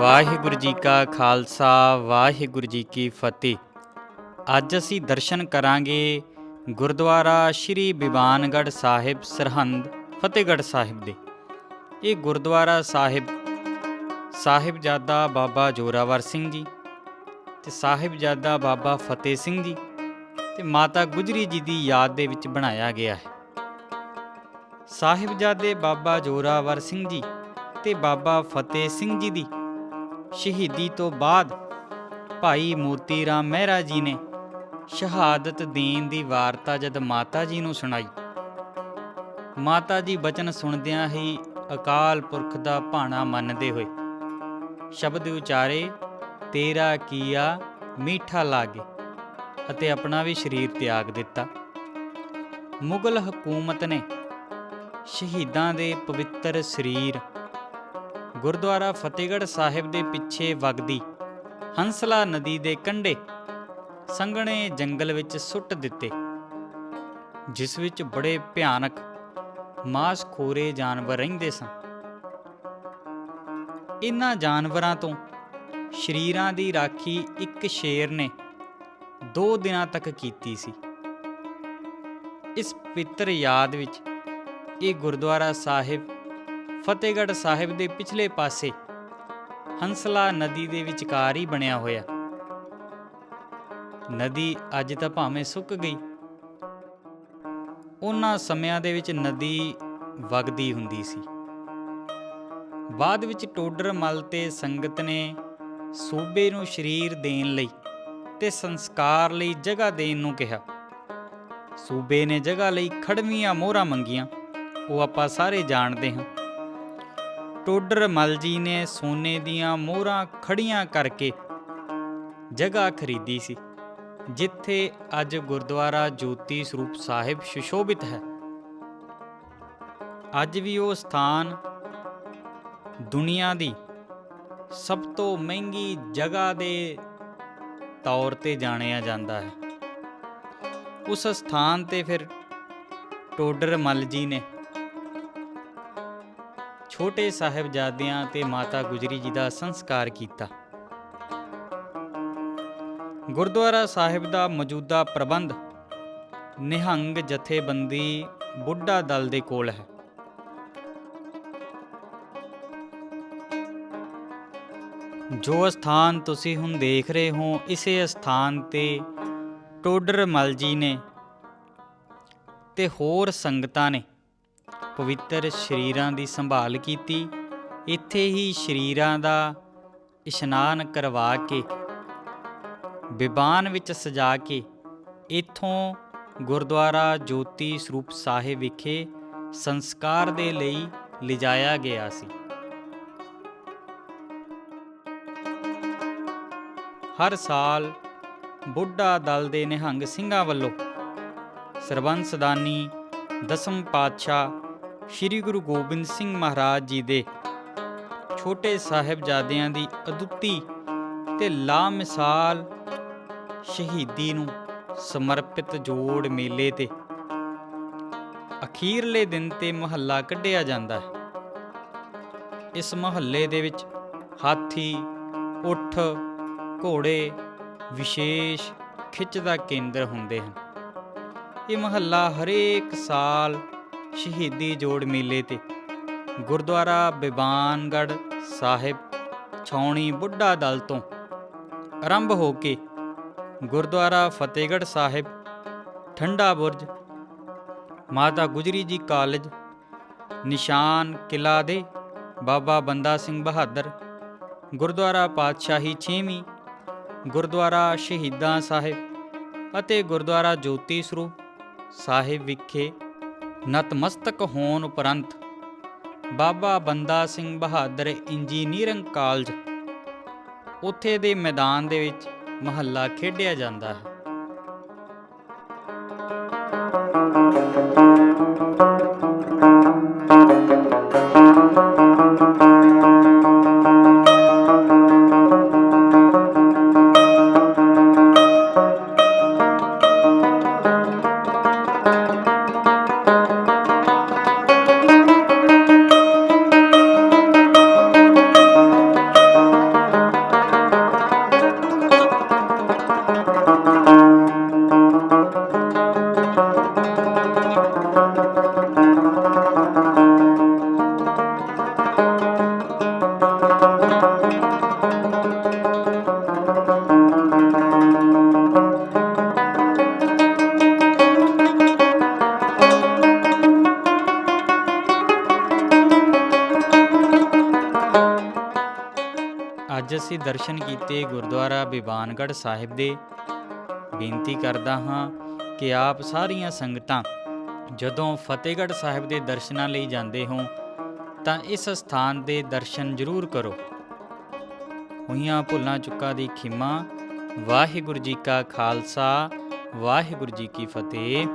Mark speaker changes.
Speaker 1: ਵਾਹਿਗੁਰੂ ਜੀ ਕਾ ਖਾਲਸਾ, ਵਾਹਿਗੁਰੂ ਜੀ ਕੀ ਫਤਿਹ। ਅੱਜ ਅਸੀਂ ਦਰਸ਼ਨ ਕਰਾਂਗੇ ਗੁਰਦੁਆਰਾ ਸ਼੍ਰੀ ਬਿਬਾਨਗੜ੍ਹ ਸਾਹਿਬ, ਸਰਹੰਦ, ਫਤਿਹਗੜ੍ਹ ਸਾਹਿਬ ਦੇ। ਇਹ ਗੁਰਦੁਆਰਾ ਸਾਹਿਬ, ਸਾਹਿਬਜ਼ਾਦਾ ਬਾਬਾ ਜੋਰਾਵਰ ਸਿੰਘ ਜੀ ਤੇ ਸਾਹਿਬਜ਼ਾਦਾ ਬਾਬਾ ਫਤਿਹ ਸਿੰਘ ਜੀ ਤੇ ਮਾਤਾ ਗੁਜਰੀ ਜੀ ਦੀ ਯਾਦ ਦੇ ਵਿੱਚ ਬਣਾਇਆ ਗਿਆ ਹੈ। ਸਾਹਿਬਜ਼ਾਦੇ ਬਾਬਾ ਜੋਰਾਵਰ ਸਿੰਘ ਜੀ ਤੇ ਬਾਬਾ ਫਤਿਹ ਸਿੰਘ ਜੀ ਦੀ ਸ਼ਹੀਦੀ ਤੋਂ ਬਾਅਦ ਭਾਈ ਮੋਤੀ ਰਾਮ ਮਹਿਰਾ ਜੀ ਨੇ ਸ਼ਹਾਦਤ ਦੇਣ ਦੀ ਵਾਰਤਾ ਜਦ ਮਾਤਾ ਜੀ ਨੂੰ ਸੁਣਾਈ। ਮਾਤਾ ਜੀ ਬਚਨ ਸੁਣਦਿਆਂ ਹੀ ਅਕਾਲ ਪੁਰਖ ਦਾ ਭਾਣਾ ਮੰਨਦੇ ਹੋਏ ਸ਼ਬਦ ਉਚਾਰੇ ਤੇਰਾ ਕੀਆ ਮੀਠਾ ਲਾਗੇ ਅਤੇ ਆਪਣਾ ਵੀ ਸਰੀਰ ਤਿਆਗ ਦਿੱਤਾ। ਮੁਗਲ ਹਕੂਮਤ ਨੇ ਸ਼ਹੀਦਾਂ ਦੇ ਪਵਿੱਤਰ ਸਰੀਰ ਗੁਰਦੁਆਰਾ ਫਤਿਹਗੜ੍ਹ ਸਾਹਿਬ ਦੇ ਪਿੱਛੇ ਵਗਦੀ ਹੰਸਲਾ ਨਦੀ ਦੇ ਕੰਢੇ ਸੰਘਣੇ ਜੰਗਲ ਵਿੱਚ ਸੁੱਟ ਦਿੱਤੇ, ਜਿਸ ਵਿੱਚ ਬੜੇ ਭਿਆਨਕ ਮਾਸਖੋਰੇ ਜਾਨਵਰ ਰਹਿੰਦੇ ਸਨ। ਇਨ੍ਹਾਂ ਜਾਨਵਰਾਂ ਤੋਂ ਸ਼ਰੀਰਾਂ ਦੀ ਰਾਖੀ ਇੱਕ ਸ਼ੇਰ ਨੇ 2 ਦਿਨਾਂ ਤੱਕ ਕੀਤੀ ਸੀ। ਇਸ ਪਿੱਤਰ ਯਾਦ ਵਿੱਚ ਇਹ ਗੁਰਦੁਆਰਾ ਸਾਹਿਬ, ਫਤਿਹਗੜ੍ਹ ਸਾਹਿਬ ਦੇ ਪਿਛਲੇ ਪਾਸੇ ਹੰਸਲਾ ਨਦੀ ਦੇ ਵਿਚਕਾਰ ਹੀ ਬਣਿਆ ਹੋਇਆ। ਨਦੀ ਅੱਜ ਤਾਂ ਭਾਵੇਂ ਸੁੱਕ ਗਈ, ਉਹਨਾਂ ਸਮਿਆਂ ਦੇ ਵਿੱਚ ਨਦੀ ਵਗਦੀ ਹੁੰਦੀ ਸੀ। ਬਾਅਦ ਵਿੱਚ ਟੋਡਰ ਮਲ ਤੇ ਸੰਗਤ ਨੇ ਸੂਬੇ ਨੂੰ ਸ਼ਰੀਰ ਦੇਣ ਲਈ ਤੇ ਸੰਸਕਾਰ ਲਈ ਜਗ੍ਹਾ ਦੇਣ ਨੂੰ ਕਿਹਾ। ਸੂਬੇ ਨੇ ਜਗ੍ਹਾ ਲਈ ਖੜਵੀਆਂ ਮੋਹਰਾਂ ਮੰਗੀਆਂ, ਉਹ ਆਪਾਂ ਸਾਰੇ ਜਾਣਦੇ ਹਾਂ। ਟੋਡਰ ਮਲ ਜੀ ਨੇ ਸੋਨੇ ਦੀਆਂ ਮੋਹਰਾਂ ਖੜੀਆਂ ਕਰਕੇ ਜਗ੍ਹਾ ਖਰੀਦੀ ਸੀ, ਜਿੱਥੇ ਅੱਜ ਗੁਰਦੁਆਰਾ ਜੋਤੀ ਸਰੂਪ ਸਾਹਿਬ ਸੁਸ਼ੋਭਿਤ ਹੈ। ਅੱਜ ਵੀ ਉਹ ਸਥਾਨ ਦੁਨੀਆ ਦੀ ਸਭ ਤੋਂ ਮਹਿੰਗੀ ਜਗ੍ਹਾ ਦੇ ਤੌਰ ਤੇ ਜਾਣਿਆ ਜਾਂਦਾ ਹੈ। ਉਸ ਸਥਾਨ ਤੇ ਫਿਰ ਟੋਡਰ ਮੱਲ ਜੀ ਨੇ ਛੋਟੇ ਸਾਹਿਬਜ਼ਾਦਿਆਂ ਤੇ ਮਾਤਾ ਗੁਜਰੀ ਜੀ ਦਾ ਸੰਸਕਾਰ ਕੀਤਾ। ਗੁਰਦੁਆਰਾ ਸਾਹਿਬ ਦਾ ਮੌਜੂਦਾ ਪ੍ਰਬੰਧ ਨਿਹੰਗ ਜਥੇਬੰਦੀ ਬੁੱਢਾ ਦਲ ਦੇ ਕੋਲ ਹੈ। ਜੋ ਸਥਾਨ ਤੁਸੀਂ ਹੁਣ ਦੇਖ ਰਹੇ ਹੋ, ਇਸੇ ਸਥਾਨ ਤੇ ਟੋਡਰ ਮਲ ਜੀ ਨੇ ਤੇ ਹੋਰ ਸੰਗਤਾਂ ਨੇ ਪਵਿੱਤਰ ਸ਼ਰੀਰਾਂ ਦੀ ਸੰਭਾਲ ਕੀਤੀ। ਇੱਥੇ ਹੀ ਸ਼ਰੀਰਾਂ ਦਾ ਇਸ਼ਨਾਨ ਕਰਵਾ ਕੇ ਵਿਬਾਨ ਵਿੱਚ ਸਜਾ ਕੇ, ਇੱਥੋਂ ਗੁਰਦੁਆਰਾ ਜੋਤੀ ਸਰੂਪ ਸਾਹਿਬ ਵਿਖੇ ਸੰਸਕਾਰ ਦੇ ਲਈ ਲਿਜਾਇਆ ਗਿਆ ਸੀ। ਹਰ ਸਾਲ ਬੁੱਢਾ ਦਲ ਦੇ ਨਿਹੰਗ ਸਿੰਘਾਂ ਵੱਲੋਂ ਸਰਬੰਸਦਾਨੀ ਦਸਮ ਪਾਤਸ਼ਾਹ ਸ੍ਰੀ ਗੁਰੂ ਗੋਬਿੰਦ ਸਿੰਘ ਮਹਾਰਾਜ ਜੀ ਦੇ ਛੋਟੇ ਸਾਹਿਬਜ਼ਾਦਿਆਂ ਦੀ ਅਦੁੱਤੀ ਤੇ ਲਾਮਿਸਾਲ ਸ਼ਹੀਦੀ ਨੂੰ ਸਮਰਪਿਤ ਜੋੜ ਮੇਲੇ ਤੇ ਅਖੀਰਲੇ ਦਿਨ ਤੇ ਮਹੱਲਾ ਕੱਢਿਆ ਜਾਂਦਾ ਹੈ। ਇਸ ਮਹੱਲੇ ਦੇ ਵਿੱਚ ਹਾਥੀ, ਉੱਠ ਘੋੜੇ ਵਿਸ਼ੇਸ਼ ਖਿੱਚ ਦਾ ਕੇਂਦਰ ਹੁੰਦੇ ਹਨ। ਇਹ ਮਹੱਲਾ ਹਰੇਕ ਸਾਲ ਸ਼ਹੀਦੀ ਜੋੜ ਮੇਲੇ ਤੇ ਗੁਰਦੁਆਰਾ ਬਿਬਾਨਗੜ ਸਾਹਿਬ ਛੌਣੀ ਬੁੱਢਾ ਦਲ ਤੋਂ ਆਰੰਭ ਹੋ ਕੇ ਗੁਰਦੁਆਰਾ ਫਤਿਹਗੜ੍ਹ ਸਾਹਿਬ, ਠੰਡਾ ਬੁਰਜ, ਮਾਤਾ ਗੁਜਰੀ ਜੀ ਕਾਲਜ, ਨਿਸ਼ਾਨ ਕਿਲਾ ਦੇ ਬਾਬਾ ਬੰਦਾ ਸਿੰਘ ਬਹਾਦਰ, ਗੁਰਦੁਆਰਾ ਪਾਤਸ਼ਾਹੀ 6ਵੀਂ ਗੁਰਦੁਆਰਾ ਸ਼ਹੀਦਾਂ ਸਾਹਿਬ ਅਤੇ ਗੁਰਦੁਆਰਾ ਜੋਤੀ ਸਰੂਪ ਸਾਹਿਬ ਵਿਖੇ ਨਤਮਸਤਕ ਹੋਣ ਉਪਰੰਤ ਬਾਬਾ ਬੰਦਾ ਸਿੰਘ ਬਹਾਦਰ ਇੰਜੀਨੀਅਰਿੰਗ ਕਾਲਜ ਉੱਥੇ ਦੇ ਮੈਦਾਨ ਦੇ ਵਿੱਚ ਮਹੱਲਾ ਖੇਡਿਆ ਜਾਂਦਾ ਹੈ। ਅਸੀਂ ਦਰਸ਼ਨ ਕੀਤੇ ਗੁਰਦੁਆਰਾ ਬਿਬਾਨਗੜ ਸਾਹਿਬ ਦੇ। ਬੇਨਤੀ ਕਰਦਾ ਹਾਂ ਕਿ ਆਪ ਸਾਰੀਆਂ ਸੰਗਤਾਂ ਜਦੋਂ ਫਤਿਹਗੜ੍ਹ ਸਾਹਿਬ ਦੇ ਦਰਸ਼ਨਾਂ ਲਈ ਜਾਂਦੇ ਹੋ, ਤਾਂ ਇਸ ਸਥਾਨ ਦੇ ਦਰਸ਼ਨ ਜ਼ਰੂਰ ਕਰੋ। ਹੋਈਆਂ ਭੁੱਲਾਂ ਚੁੱਕਾਂ ਦੀ ਖਿਮਾ, ਵਾਹਿਗੁਰੂ ਜੀ ਕਾ ਖਾਲਸਾ, ਵਾਹਿਗੁਰੂ ਜੀ ਕੀ ਫਤਿਹ।